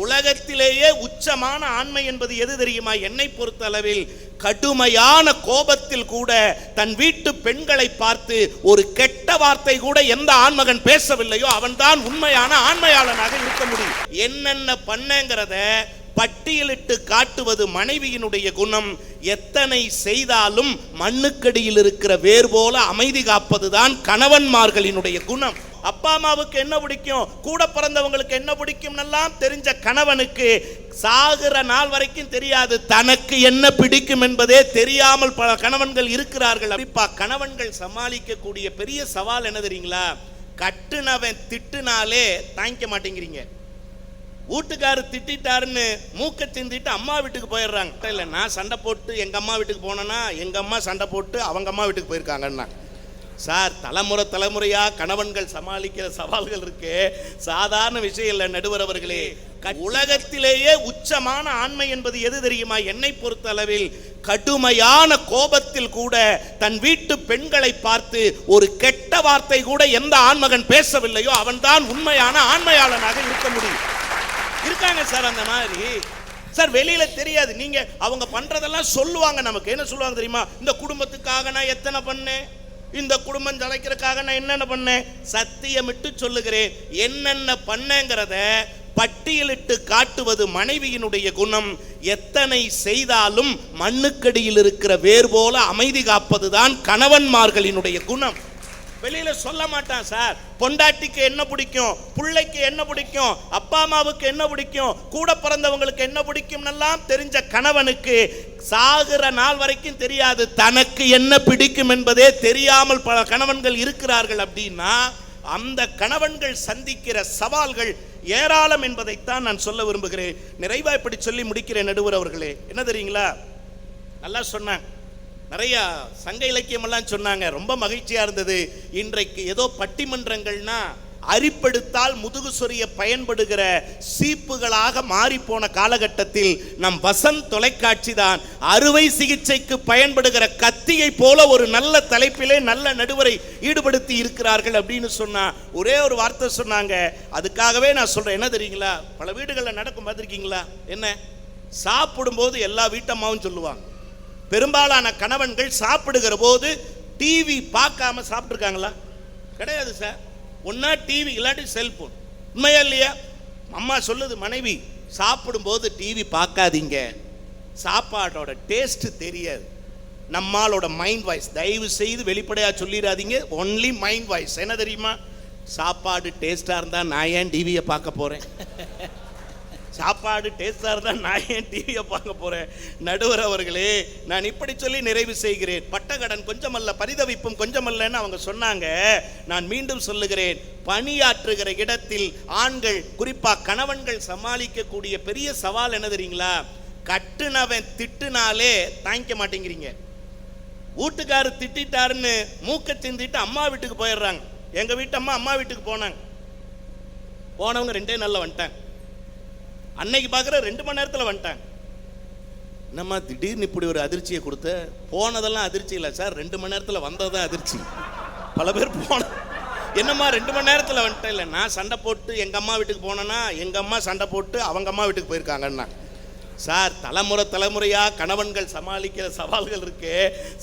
உலகத்திலேயே உச்சமான ஆண்மை என்பது எது தெரியுமா? என்னை பொறுத்த அளவில் கடுமையான கோபத்தில் கூட தன் வீட்டு பெண்களை பார்த்து ஒரு கெட்ட வார்த்தை கூட எந்த ஆண்மகன் பேசவில்லையோ அவன்தான் உண்மையான ஆண்மையாளனாக இருக்க முடியும். என்னென்ன பண்ணங்கிறத பட்டியலிட்டு காட்டுவது மனைவியினுடைய குணம். எத்தனை செய்தாலும் மண்ணுக்கடியில் இருக்கிற வேர் போல அமைதி காப்பதுதான் கணவன்மார்களினுடைய குணம். அப்பா அம்மாவுக்கு என்ன பிடிக்கும்? கூட பிறந்தவங்களுக்கு என்ன பிடிக்கும் எல்லாம் தெரிஞ்ச கணவனுக்கு சாகிற நாள் வரைக்கும் தெரியாது. தனக்கு என்ன பிடிக்கும் என்பதே தெரியாமல் பல கணவன்கள் இருக்கிறார்கள். குறிப்பா கணவன்கள் சமாளிக்கக்கூடிய பெரிய சவால் என்ன தெரியுங்களா? கட்டுனவன் திட்டுனாலே தாங்கிக்க மாட்டேங்கிறீங்க. வீட்டுக்காரர் திட்டாருன்னு மூக்க சிந்திட்டு அம்மா வீட்டுக்கு போயிடுறாங்க. இல்லை நான் சண்டை போட்டு எங்கள் அம்மா வீட்டுக்கு போனேன்னா எங்கள் அம்மா சண்டை போட்டு அவங்க அம்மா வீட்டுக்கு போயிருக்காங்கன்னா சார் தலைமுறை தலைமுறையாக கணவன்கள் சமாளிக்கிற சவால்கள் இருக்கு. சாதாரண விஷயம் இல்லை நடுவர் அவர்களே. உலகத்திலேயே உச்சமான ஆண்மை என்பது எது தெரியுமா? என்னை பொறுத்த அளவில் கடுமையான கோபத்தில் கூட தன் வீட்டு பெண்களை பார்த்து ஒரு கெட்ட வார்த்தை கூட எந்த ஆண்மகன் பேசவில்லையோ அவன்தான் உண்மையான ஆண்மையாளனாக இருக்க முடியும். இருக்காங்க சார் அந்த மாதிரி. சார் வெளியில தெரியாது. நீங்க அவங்க பண்றதெல்லாம் சொல்லுவாங்க. நமக்கு என்ன சொல்லுவாங்க தெரியுமா? இந்த குடும்பத்துக்காக நான் எத்தனை பண்ணேன்? இந்த குடும்பம் தலைக்கிறதுக்காக நான் என்னென்ன பண்ணேன்? சத்தியமிட்டு சொல்லுகிறேன். என்னென்ன பண்ணேங்கிறத பட்டியலிட்டு காட்டுவது மனைவியினுடைய குணம். எத்தனை செய்தாலும் மண்ணுக்கடியில் இருக்கிற வேர் போல அமைதி காப்பதுதான் கணவன்மார்களினுடைய குணம். வெளியில சொல்ல மாட்டான் சார். பொண்டாட்டிக்கு என்ன பிடிக்கும்? பிள்ளைக்கு என்ன பிடிக்கும்? அப்பா அம்மாவுக்கு என்ன பிடிக்கும்? கூட பிறந்தவங்களுக்கு என்ன பிடிக்கும் எல்லாம் தெரிஞ்ச கணவனுக்கு சாகிற நாள் வரைக்கும் தெரியாது. தனக்கு என்ன பிடிக்கும் என்பதே தெரியாமல் பல கணவன்கள் இருக்கிறார்கள் அப்படின்னா அந்த கணவன்கள் சந்திக்கிற சவால்கள் ஏராளம் என்பதைத்தான் நான் சொல்ல விரும்புகிறேன். நிறைவா இப்படி சொல்லி முடிக்கிறேன் நடுவர் அவர்களே. என்ன தெரியுங்களா? நல்லா சொன்னாங்க. நிறைய சங்க இலக்கியம் எல்லாம் சொன்னாங்க. ரொம்ப மகிழ்ச்சியா இருந்தது. இன்றைக்கு ஏதோ பட்டிமன்றங்கள்னா அரிப்படுத்தால் முதுகு சொரிய பயன்படுகிற சீப்புகளாக மாறிப்போன காலகட்டத்தில் நம் வசந்த் தொலைக்காட்சி தான் அறுவை சிகிச்சைக்கு பயன்படுகிற கத்தியை போல ஒரு நல்ல தலைப்பிலே நல்ல நடுவரை ஈடுபடுத்தி இருக்கிறார்கள் அப்படின்னு சொன்னா ஒரே ஒரு வார்த்தை சொன்னாங்க. அதுக்காகவே நான் சொல்றேன். என்ன தெரியுங்களா? பல வீடுகளில் நடக்கும் பார்த்துருக்கீங்களா? என்ன? சாப்பிடும்போது எல்லா வீட்டம்மாவும் சொல்லுவாங்க. பெரும்பாலான கணவன்கள் சாப்பிடுகிற போது டிவி பார்க்காம சாப்பிட்ருக்காங்களா கிடையாது சார் ஒன்றா டிவி இல்லாட்டி செல்ஃபோன் உண்மையா இல்லையா? அம்மா சொல்லுது மனைவி சாப்பிடும்போது டிவி பார்க்காதீங்க. சாப்பாடோட டேஸ்ட் தெரியாது. நம்மளோட மைண்ட் வாய்ஸ் தயவு செய்து வெளிப்படையாக சொல்லிடாதீங்க. ஒன்லி மைண்ட் வாய்ஸ் என்ன தெரியுமா? சாப்பாடு டேஸ்டாக இருந்தால் நான் ஏன் டிவியை பார்க்க போகிறேன் சாப்பாடு டேஸ்டாக இருந்தால் நான் ஏன் டிவியை பார்க்க போகிறேன் நடுவர் அவர்களே நான் இப்படி சொல்லி நிறைவு செய்கிறேன். பட்டகடன் கொஞ்சமல்ல பரிதவிப்பும் கொஞ்சமல்லன்னு அவங்க சொன்னாங்க. நான் மீண்டும் சொல்லுகிறேன். பணியாற்றுகிற இடத்தில் ஆண்கள் குறிப்பாக கணவன்கள் சமாளிக்கக்கூடிய பெரிய சவால் என்ன தெரியுங்களா? கட்டுனவன் திட்டுனாலே தாங்கிக்க மாட்டேங்கிறீங்க. வீட்டுக்காரர் திட்டாருன்னு மூக்க சிந்திட்டு அம்மா வீட்டுக்கு போயிடுறாங்க. எங்கள் வீட்டு அம்மா அம்மா வீட்டுக்கு போனாங்க. போனவங்க ரெண்டே நாளில் வந்துட்டாங்க. அன்னைக்கு பார்க்குற ரெண்டு மணி நேரத்தில் வந்துட்டாங்க. என்னம்மா திடீர்னு இப்படி ஒரு அதிர்ச்சியை கொடுத்த? போனதெல்லாம் அதிர்ச்சி இல்லை சார். ரெண்டு மணி நேரத்தில் வந்தது தான் அதிர்ச்சி. பல பேர் போன என்னம்மா ரெண்டு மணி நேரத்தில் வந்துட்டேன். இல்லை நான் சண்டை போட்டு எங்கள் அம்மா வீட்டுக்கு போனேன்னா எங்கள் அம்மா சண்டை போட்டு அவங்க அம்மா வீட்டுக்கு போயிருக்காங்கன்னா. சார் தலைமுறை தலைமுறையாக கணவன்கள் சமாளிக்கிற சவால்கள் இருக்கு.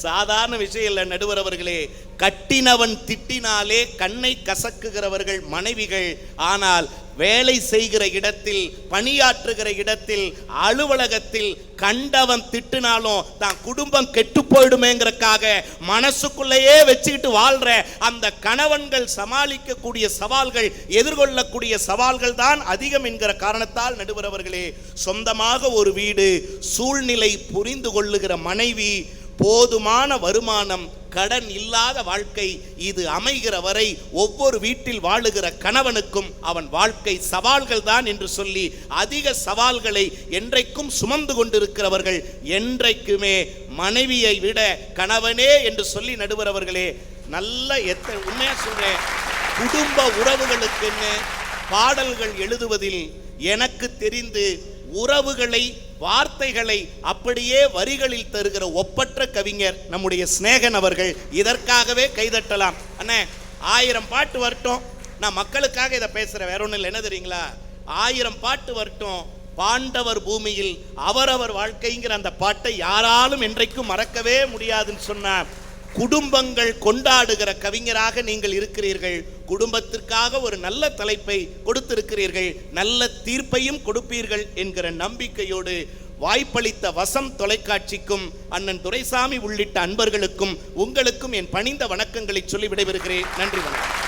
சாதாரண விஷயம் இல்லை நடுவர் அவர்களே. கட்டினவன் திட்டினாலே கண்ணை கசக்குகிறவர்கள் மனைவிகள். ஆனால் வேலை செய்கிற இடத்தில் பணியாற்றுகிற இடத்தில் அலுவலகத்தில் கண்டவன் திட்டினாலும் தான் குடும்பம் கெட்டு போயிடுமேங்கிறக்காக மனசுக்குள்ளேயே வச்சுக்கிட்டு வாழ்ற அந்த கணவன்கள் சமாளிக்கக்கூடிய சவால்கள் எதிர்கொள்ளக்கூடிய சவால்கள் தான் அதிகம் என்கிற காரணத்தால் நடுவரவர்களே சொந்தமாக ஒரு வீடு சூழ்நிலை புரிந்து கொள்ளுகிற மனைவி போதுமான வருமானம் கடன் இல்லாத வாழ்க்கை. இது அமைகிற வரை ஒவ்வொரு வீட்டில் வாழுகிற கணவனுக்கும் அவன் வாழ்க்கை சவால்கள் தான் என்று சொல்லி அதிக சவால்களை என்றைக்கும் சுமந்து கொண்டிருக்கிறவர்கள் என்றைக்குமே மனைவியை விட கணவனே என்று சொல்லி நடுவரவர்களே நல்ல எத்தனை உண்மையா சொல்றேன். குடும்ப உறவுகளுக்குன்னு பாடல்கள் எழுதுவதில் எனக்கு தெரிந்து உறவுகளை வார்த்தைகளை அப்படியே வரிகளில் தருகிற ஒப்பற்ற கவிஞர் நம்முடைய சிநேகன் அவர்கள் இதற்காகவே கைதட்டலாம். அண்ணே ஆயிரம் பாட்டு வரட்டும். நான் மக்களுக்காக இதை பேசுகிறேன் வேற ஒன்றும் இல்லை. என்ன தெரியுங்களா? ஆயிரம் பாட்டு வரட்டும். பாண்டவர் பூமியில் அவரவர் வாழ்க்கைங்கிற அந்த பாட்டை யாராலும் என்றைக்கும் மறக்கவே முடியாதுன்னு சொன்னார். குடும்பங்கள் கொண்டாடுகிற கவிஞராக நீங்கள் இருக்கிறீர்கள். குடும்பத்திற்காக ஒரு நல்ல தலைப்பை கொடுத்திருக்கிறீர்கள். நல்ல தீர்ப்பையும் கொடுப்பீர்கள் என்கிற நம்பிக்கையோடு வாய்ப்பளித்த வசம் தொலைக்காட்சிக்கும் அண்ணன் துரைசாமி உள்ளிட்ட அன்பர்களுக்கும் உங்களுக்கும் என் பணிந்த வணக்கங்களை சொல்லி விடைபெறுகிறேன். நன்றி வணக்கம்.